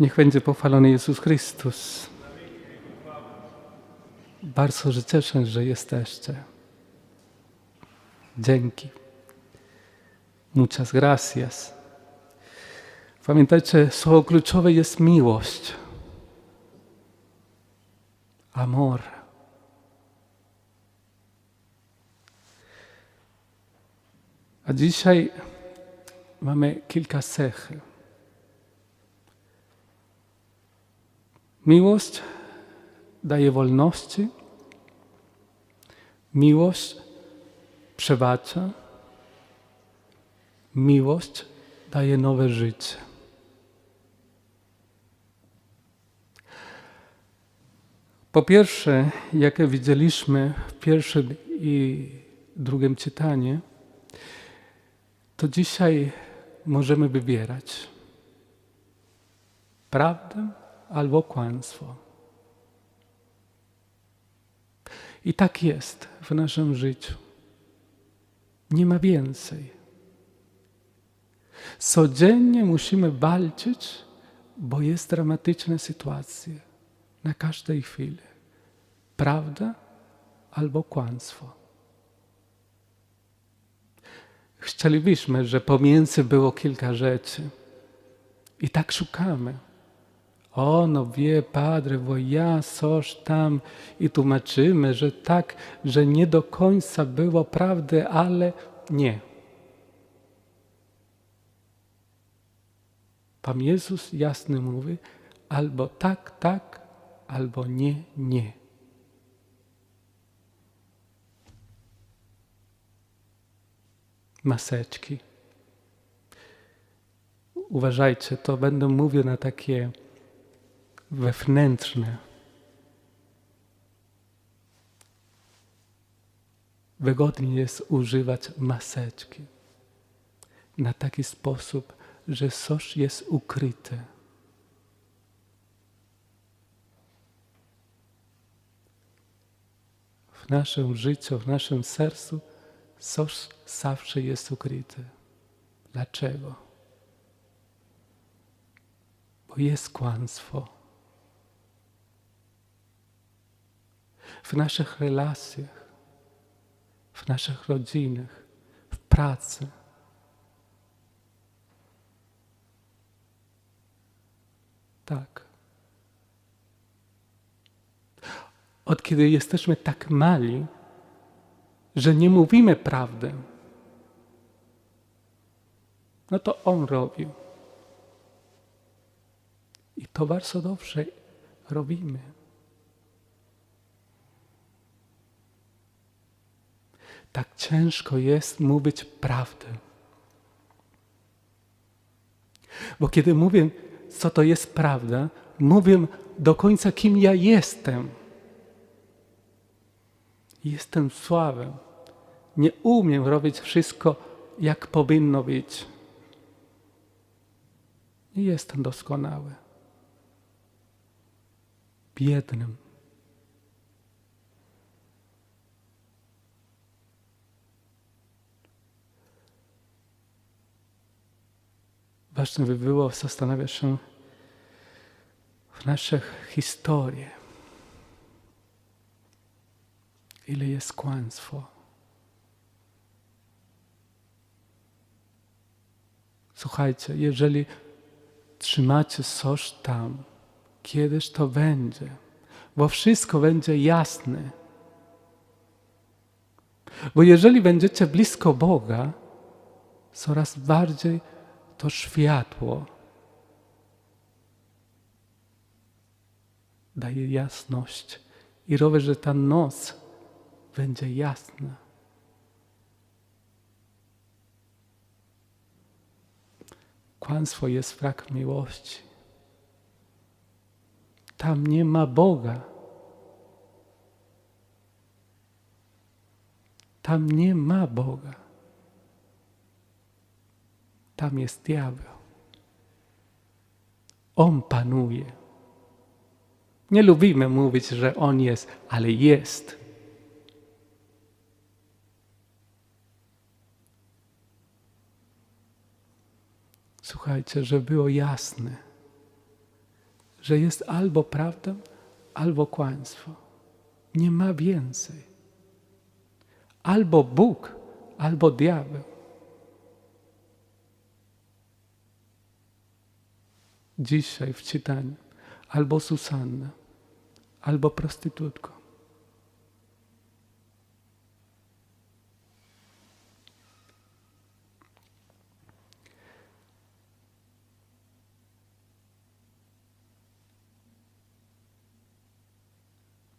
Niech będzie pochwalony Jezus Chrystus. Bardzo się cieszę, że jesteście. Dzięki. Muchas gracias. Pamiętajcie, słowo kluczowe jest miłość. Amor. A dzisiaj mamy kilka cech. Miłość daje wolności. Miłość przebacza. Miłość daje nowe życie. Po pierwsze, jak widzieliśmy w pierwszym i drugim czytaniu, to dzisiaj możemy wybierać prawdę albo kłamstwo. I tak jest w naszym życiu. Nie ma więcej. Codziennie musimy walczyć, bo jest dramatyczna sytuacja na każdej chwili. Prawda albo kłamstwo. Chcielibyśmy, że pomiędzy było kilka rzeczy. I tak szukamy. O, no wie, Padre, bo ja coś tam i tłumaczymy, że tak, że nie do końca było prawdy, ale nie. Pan Jezus jasno mówi, albo tak, tak, albo nie, nie. Maseczki. Uważajcie, to będę mówił na takie wewnętrzne. Wygodnie jest używać maseczki na taki sposób, że coś jest ukryte. W naszym życiu, w naszym sercu coś zawsze jest ukryte. Dlaczego? Bo jest kłamstwo. W naszych relacjach, w naszych rodzinach, w pracy. Tak. Od kiedy jesteśmy tak mali, że nie mówimy prawdy, no to On robił. I to bardzo dobrze robimy. Tak ciężko jest mówić prawdę. Bo kiedy mówię, co to jest prawda, mówię do końca, kim ja jestem. Jestem słabym. Nie umiem robić wszystko, jak powinno być. Nie jestem doskonały. Biednym. Ważne by było zastanawiać się w naszych historii. Ile jest kłamstwo. Słuchajcie, jeżeli trzymacie coś tam, kiedyś to będzie, bo wszystko będzie jasne. Bo jeżeli będziecie blisko Boga, coraz bardziej to światło daje jasność i robi, że ta noc będzie jasna. Kłamstwo jest brak miłości. Tam nie ma Boga. Tam nie ma Boga. Tam jest diabeł. On panuje. Nie lubimy mówić, że On jest, ale jest. Słuchajcie, że było jasne. że jest albo prawda, albo kłamstwo. Nie ma więcej. Albo Bóg, albo diabeł. Dzisiaj w czytaniu albo Susanna, albo prostytutko.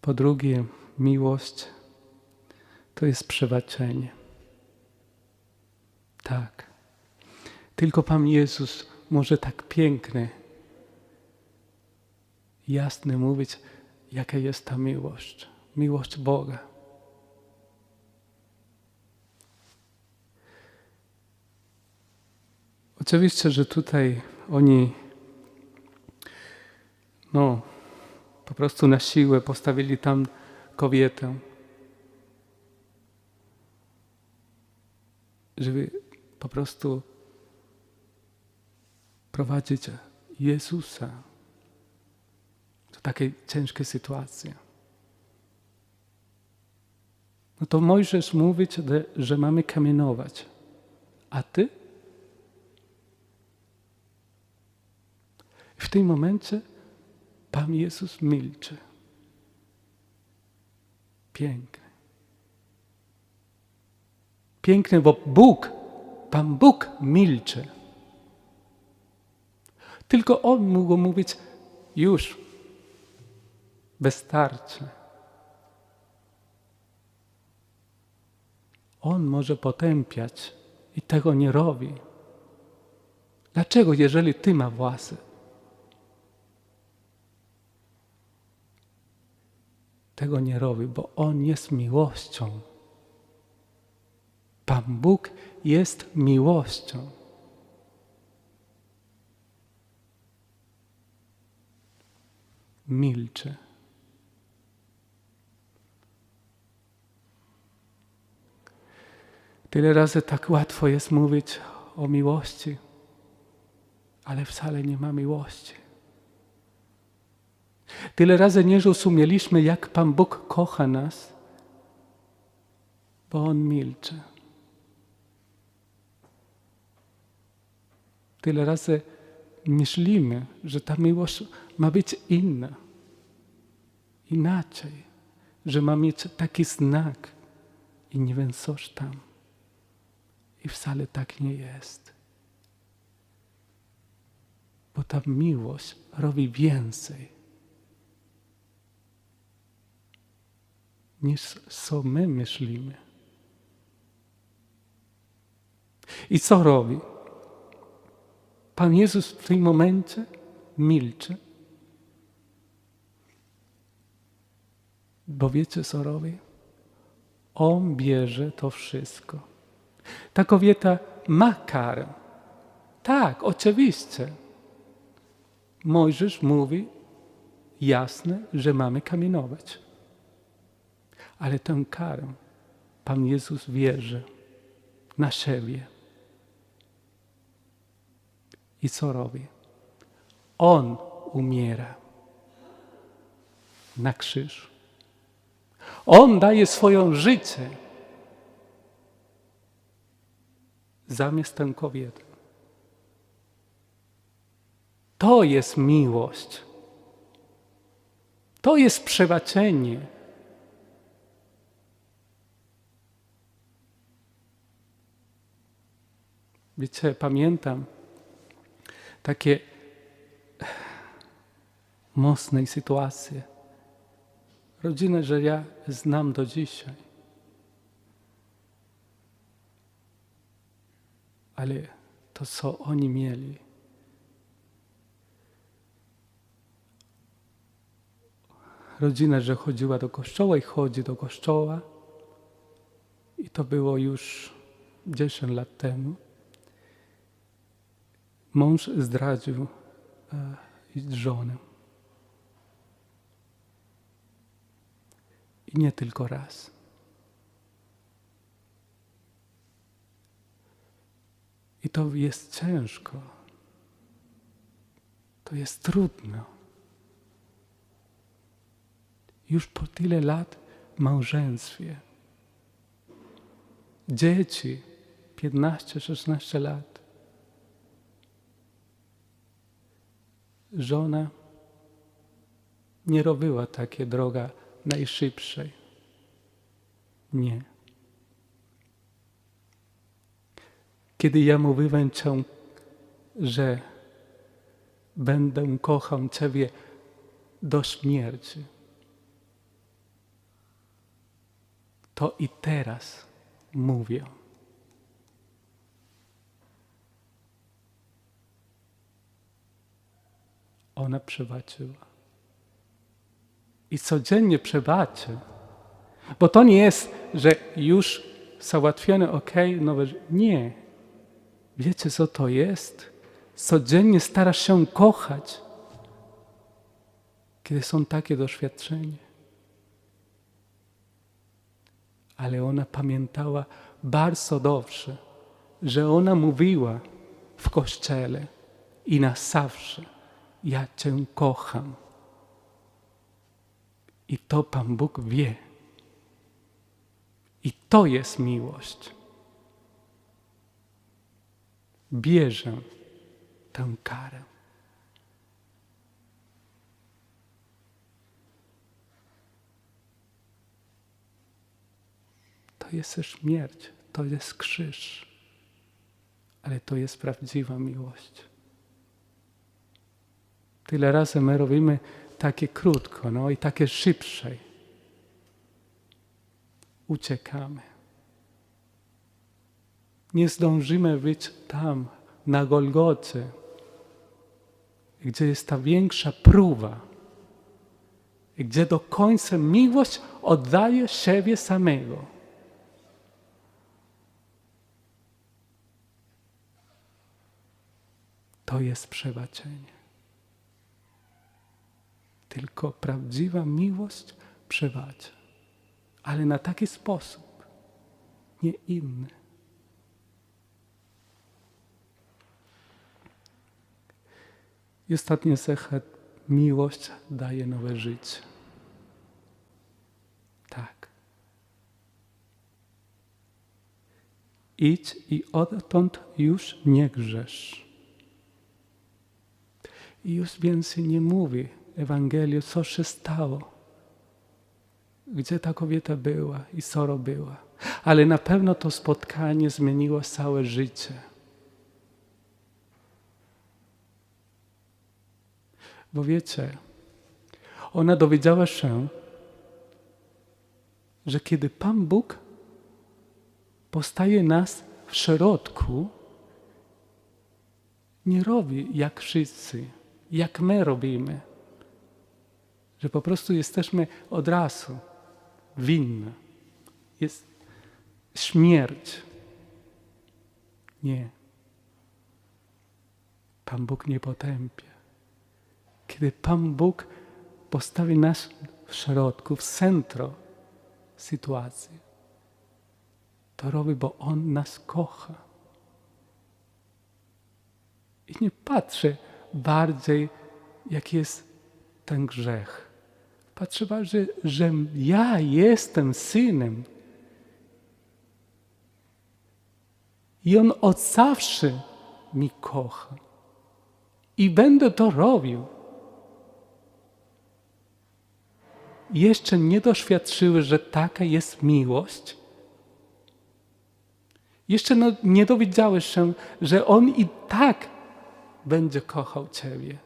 Po drugie, miłość to jest przebaczenie. Tak. Tylko Pan Jezus może tak piękny, jasny mówić, jaka jest ta miłość. Miłość Boga. Oczywiście, że tutaj oni no, po prostu na siłę postawili tam kobietę, żeby po prostu prowadzić Jezusa do takiej ciężkiej sytuacji. No to Mojżesz mówi, że mamy kamienować. A ty? W tym momencie Pan Jezus milczy. Piękne. Piękne, bo Bóg, Pan Bóg milczy. Tylko On mógł mówić, już, wystarczy. On może potępiać i tego nie robi. Dlaczego, jeżeli Ty ma włosy? Tego nie robi, bo On jest miłością. Pan Bóg jest miłością. Milczy. Tyle razy tak łatwo jest mówić o miłości, ale wcale nie ma miłości. Tyle razy nie rozumieliśmy, jak Pan Bóg kocha nas, bo On milczy. Tyle razy myślimy, że ta miłość ma być inna, inaczej, że ma mieć taki znak i nie wiem coś tam. I wcale tak nie jest. Bo ta miłość robi więcej niż co my myślimy. I co robi? Pan Jezus w tym momencie milczy. Bo wiecie, co robi? On bierze to wszystko. Ta kobieta ma karę. Tak, oczywiście. Mojżesz mówi jasne, że mamy kamienować. Ale tę karę Pan Jezus wierzy na siebie. I co robi? On umiera na krzyż. On daje swoją życie zamiast tę kobietę. To jest miłość. To jest przebaczenie. Wiecie, pamiętam takie mocnej sytuacje. Rodzinę, że ja znam do dzisiaj. Ale to, co oni mieli, rodzina, że chodziła do kościoła i chodzi do kościoła. I to było już 10 lat temu. Mąż zdradził e, żonę. I nie tylko raz. I to jest ciężko. To jest trudno. już po tyle lat w małżeństwie. Dzieci, 15-16 lat. Żona nie robiła takie droga najszybszej. Nie. Kiedy ja mówiłem cię, że będę kochał Ciebie do śmierci, to i teraz mówię. Ona przebaczyła. I codziennie przebaczy. Bo to nie jest, że już załatwione, ok, nowe. Nie. Wiecie, co to jest? Codziennie starasz się kochać, kiedy są takie doświadczenia. Ale ona pamiętała bardzo dobrze, że ona mówiła w kościele i na zawsze: Ja Cię kocham. I to Pan Bóg wie. I to jest miłość. Bierze tę karę. To jest śmierć, to jest krzyż, ale to jest prawdziwa miłość. Tyle razy my robimy takie krótko, no i takie szybsze. Uciekamy. Nie zdążymy być tam, na Golgocie, gdzie jest ta większa próba, gdzie do końca miłość oddaje siebie samego. To jest przebaczenie. Tylko prawdziwa miłość przebacza, ale na taki sposób, nie inny. I ostatnia cecha, miłość daje nowe życie. Tak. Idź i odtąd już nie grzesz. I już więcej nie mówi Ewangelię, co się stało. Gdzie ta kobieta była i co robiła. Ale na pewno to spotkanie zmieniło całe życie. Bo wiecie, ona dowiedziała się, że kiedy Pan Bóg postaje nas w środku, nie robi jak wszyscy, jak my robimy. Że po prostu jesteśmy od razu winni. Jest śmierć. Nie. Pan Bóg nie potępia. Kiedy Pan Bóg postawi nas w środku, w centrum sytuacji, to robi, bo On nas kocha. I nie patrzy bardziej, jaki jest ten grzech. Patrzy bardziej, że ja jestem synem. I On od zawsze mi kocha. I będę to robił. Jeszcze nie doświadczyły, że taka jest miłość, jeszcze no, nie dowiedziałeś się, że On i tak będzie kochał Ciebie.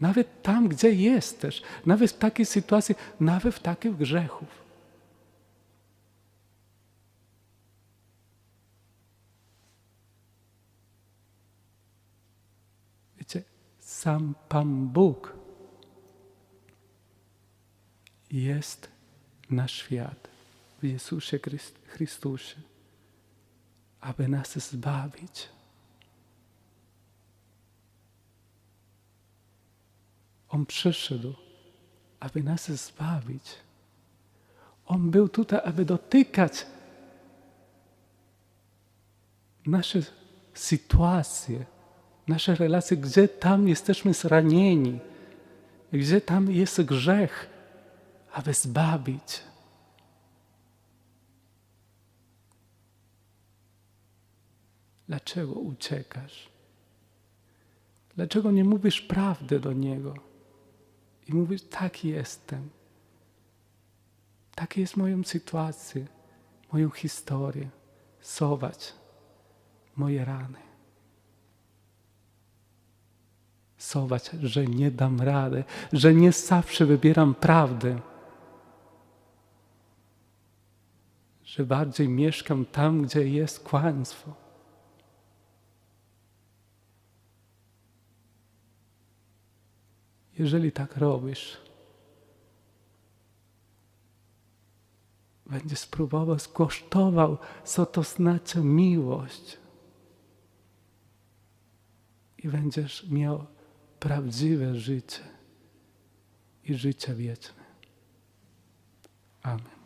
Nawet tam, gdzie jesteś, nawet w takiej sytuacji, nawet w takich grzechów. Wiecie, sam Pan Bóg jest na świat w Jezusie Chrystusie, aby nas zbawić. On przyszedł, aby nas zbawić. On był tutaj, aby dotykać nasze sytuacje, nasze relacje, gdzie tam jesteśmy zranieni, gdzie tam jest grzech, aby zbawić. Dlaczego uciekasz? Dlaczego nie mówisz prawdy do Niego? I mówisz, tak jestem. Taka jest moją sytuację, moją historię. Zobacz moje rany. Zobacz, że nie dam rady, że nie zawsze wybieram prawdę. Że bardziej mieszkam tam, gdzie jest kłamstwo. Jeżeli tak robisz, będziesz spróbował, skosztował, co to znaczy miłość. I będziesz miał prawdziwe życie i życie wieczne. Amen.